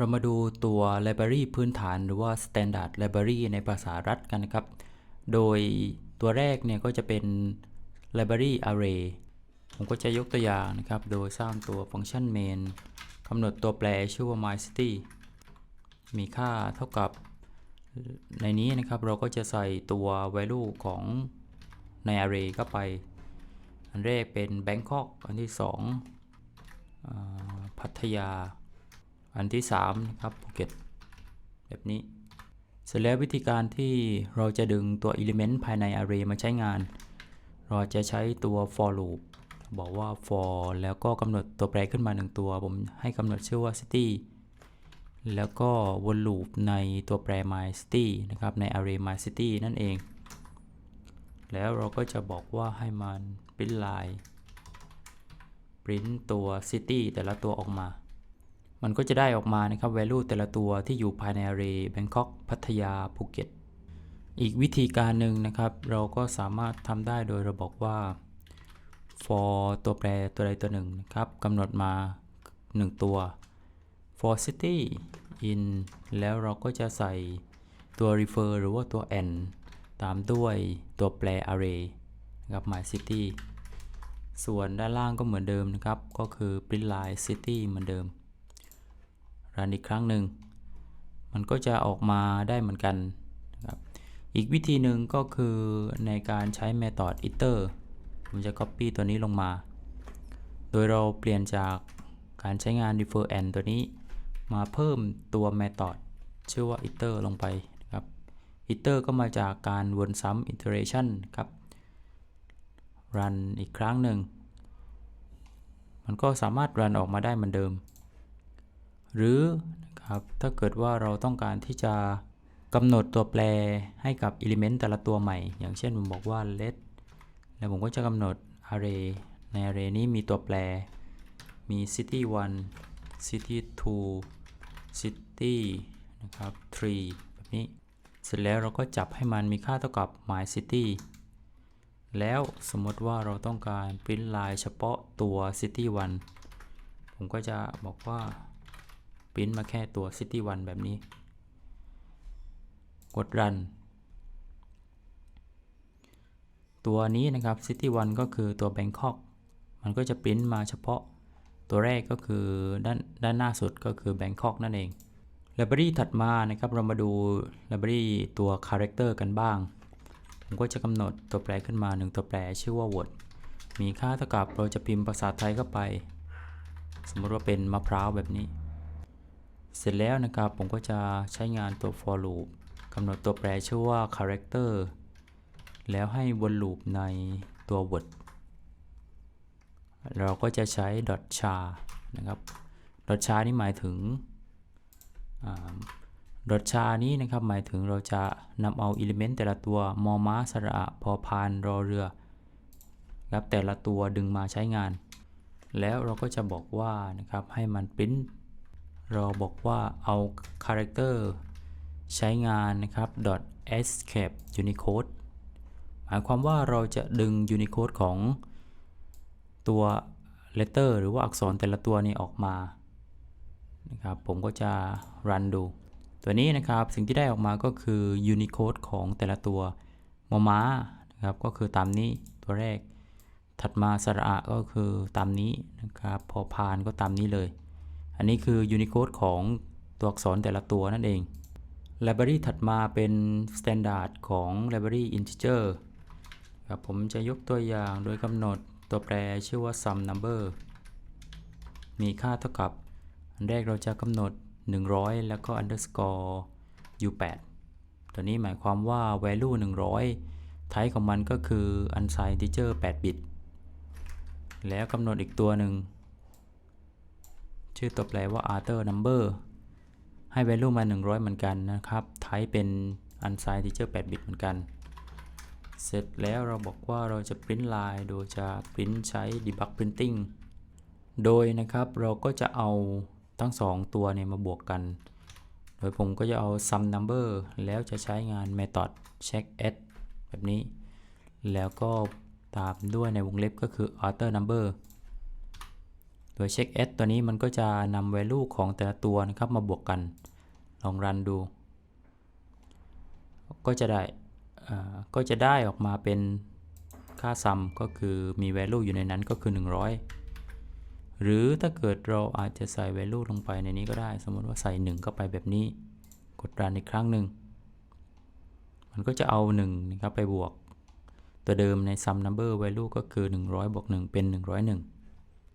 เรามาดูตัว library พื้นฐานหรือว่า standard library ในภาษารัฐกันนะครับ โดยตัวแรกเนี่ยก็จะเป็น library array ผมก็จะยกตัวอย่างนะครับ โดยสร้างตัวฟังก์ชัน main กำหนดตัวแปรชื่อว่า my city มีค่าเท่ากับในนี้นะครับเราก็จะใส่ตัว value ของใน array เข้าไป อันแรกเป็น Bangkok อันที่สองอ่าพัทยา อันที่3นะครับภูเก็ตแบบนี้ เสร็จแล้ววิธีการที่เราจะดึงตัว element ภายใน array มาใช้งาน เราจะใช้ตัว for loop บอกว่า for แล้วก็กำหนดตัวแปรขึ้นมา 1 ตัว ผมให้กำหนดชื่อว่า city แล้วก็วน loop ในตัวแปร my city นะครับ ใน array my city นั่นเอง แล้วเราก็จะบอกว่าให้มัน print line print ตัว city แต่ละตัวออกมา มันก็จะได้ออกมานะครับ value แต่ละตัวที่อยู่ภายใน array Bangkok พัทยาภูเก็ต อีกวิธีการหนึ่งนะครับ เราก็สามารถทำได้โดยเราบอกว่า for ตัวแปรตัวใดตัวหนึ่งนะครับกำหนดมา 1 ตัว for city in แล้วเราก็จะใส่ตัว refer หรือว่าตัว and ตามด้วยตัวแปร array นะครับ my city ส่วนด้านล่างก็เหมือนเดิมนะครับ ก็คือ print line city เหมือนเดิม รันอีกครั้งหนึ่ง มันก็จะออกมาได้เหมือนกันนะครับอีกวิธีหนึ่งก็คือในการใช้ method iter ผมจะ copy ตัวนี้ลงมา โดยเราเปลี่ยนจากการใช้งาน refer and ตัวนี้ มาเพิ่มตัว method ชื่อว่า iter ลงไปนะครับ iter ก็มาจากการวนซ้ำ iteration ครับรันอีกครั้งหนึ่ง มันก็สามารถรันออกมาได้เหมือนเดิม หรือนะครับถ้าเกิดว่าเราต้องการที่จะกำหนดตัวแปรให้กับ element แต่ละตัวใหม่ อย่างเช่นผมบอกว่า let แล้วผมก็จะกำหนด array ใน array นี้มีตัวแปร มี city 1 city 2 city นะครับ3แบบนี้ เสร็จแล้วเราก็จับให้มันมีค่าเท่ากับ my city แล้วสมมติว่าเราต้องการ print line เฉพาะตัว city 1 ผมก็จะบอกว่า print มาแค่ตัว city 1 แบบนี้ กด run ตัวนี้นะครับ city 1 ก็คือตัว Bangkok มันก็จะ print มาเฉพาะตัวแรกก็คือด้านด้านหน้าสุดก็คือ Bangkok นั่นเอง library ถัดมานะครับเรามาดู library ตัว character กันบ้าง ผมก็จะกำหนดตัวแปรขึ้นมา 1 ตัวแปรชื่อว่า word มีค่าเท่ากับเราจะพิมพ์ภาษาไทยเข้าไป สมมติว่าเป็นมะพร้าวแบบนี้ เสร็จแล้วนะครับผมก็จะใช้งานตัว for loop กำหนดตัวแปรชื่อว่า character แล้วให้วนลูปในตัว word เราก็จะใช้ dot char นะครับ dot char นี่หมายถึงดอทชานี้นะครับหมายถึงเราจะนำเอา element แต่ละตัวมอม้าสระอะพอพานรอเรือครับแต่ละตัวดึงมาใช้งาน แล้วเราก็จะบอกว่านะครับให้มัน print เราบอกว่าเอา character ใช้งานนะครับ escape unicode หมายความว่าเราจะดึง unicode ของตัว letter หรือว่าอักษรแต่ละตัวนี้ออกมานะครับผมก็จะ run ดู ตัวนี้นะครับสิ่งที่ได้ออกมาก็คือ Unicode ของแต่ละตัวมอม้านะครับก็คือตามนี้ตัวแรก ถัดมาสระอะก็คือตามนี้นะครับ พอพานก็ตามนี้เลย อันนี้คือ Unicode ของตัวอักษรแต่ละตัวนั่นเอง Library ถัดมาเป็น Standard ของ Library Integer ครับผมจะยกตัวอย่างโดยกำหนดตัวแปรชื่อว่า sum number มีค่าเท่ากับ อันแรกเราจะกำหนด 100 แล้วก็ underscore u8 ตัวนี้หมายความว่า value 100 type ของมันก็คือ unsigned integer 8 bit แล้วกำหนดอีกตัวหนึ่ง ชื่อตัวแปรว่า other number ให้ value มา 100 เหมือนกันนะครับ type เป็น unsigned integer 8 bit เหมือนกัน เสร็จแล้วเราบอกว่าเราจะ print line โดยจะ print ใช้ debug printing โดยนะครับเราก็จะเอาทั้ง 2 ตัวเนี่ยมาบวกกัน โดยผมก็จะเอา sum number แล้วจะใช้งาน method check add แบบนี้ แล้วก็ตามด้วยในวงเล็บก็คือ author number โดย check s ตัวนี้มันก็จะนำ value ของแต่ละตัวนะครับมาบวกกัน ลองรันดู ก็จะได้ก็จะได้ออกมาเป็นค่า sum ก็คือมี value อยู่ในนั้นก็คือ 100 หรือถ้าเกิดเราอาจจะใส่ value ลงไปในนี้ก็ได้ สมมติว่าใส่ 1 เข้าไปแบบนี้ กดรันอีกครั้งหนึ่ง มันก็จะเอา1นะครับไปบวก ตัวเดิมใน sum number value ก็คือ 100บวก1เป็น 101